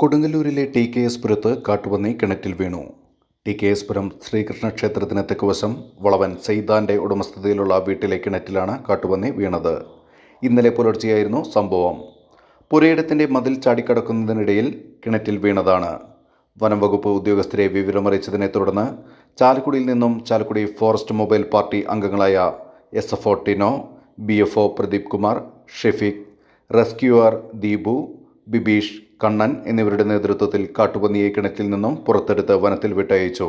കൊടുങ്ങല്ലൂരിലെ T K S പുരത്ത് കാട്ടുപന്നി കിണറ്റിൽ വീണു. T K S Puram Sreekrishna ക്ഷേത്രത്തിന് തെക്കുവശം വളവൻ സെയ്താന്റെ ഉടമസ്ഥതയിലുള്ള വീട്ടിലെ കിണറ്റിലാണ് കാട്ടുപന്നി വീണത്. ഇന്നലെ പുലർച്ചെയായിരുന്നു സംഭവം. പുരയിടത്തിന്റെ മതിൽ ചാടിക്കടക്കുന്നതിനിടയിൽ കിണറ്റിൽ വീണതാണ്. വനം വകുപ്പ് ഉദ്യോഗസ്ഥരെ വിവരമറിയിച്ചതിനെ തുടർന്ന് ചാലക്കുടിയിൽ നിന്നും ചാലക്കുടി ഫോറസ്റ്റ് മൊബൈൽ പാർട്ടി അംഗങ്ങളായ S F O Tino B F O Pradeep Kumar Shefeeq rescuer Deepu Bibeesh Kannan എന്നിവരുടെ നേതൃത്വത്തിൽ കാട്ടുപന്നിയെ കിണറ്റിൽ നിന്നും പുറത്തെടുത്ത് വനത്തിൽ വിട്ടയച്ചു.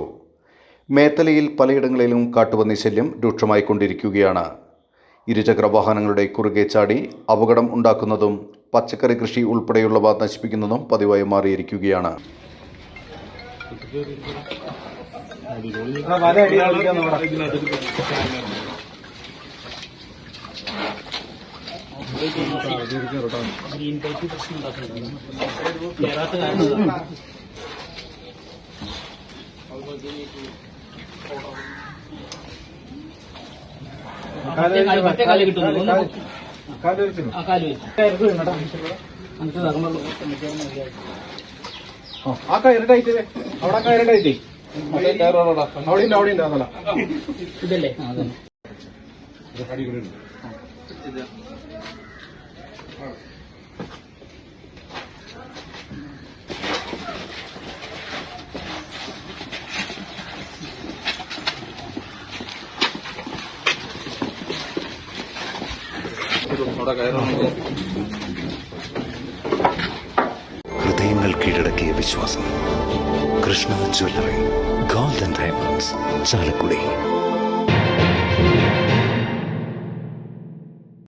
മേത്തലയിൽ പലയിടങ്ങളിലും കാട്ടുപന്നി ശല്യം രൂക്ഷമായിക്കൊണ്ടിരിക്കുകയാണ്. ഇരുചക്ര വാഹനങ്ങളുടെ കുറുകെ ചാടി അപകടം ഉണ്ടാക്കുന്നതും പച്ചക്കറി കൃഷി ഉൾപ്പെടെയുള്ളവ നശിപ്പിക്കുന്നതും പതിവായി മാറിയിരിക്കുകയാണ്. ഗ്രീൻ ടൈപ്പ് പ്രശ്നം ആ അവിടെ കയറ് ടൈറ്റ് അവിടെ അവിടെ ഇതല്ലേ അതന്നെ ഹൃദയങ്ങൾ കീഴടക്കിയ വിശ്വാസം. Krishna jewellery golden diamonds Chalakudy.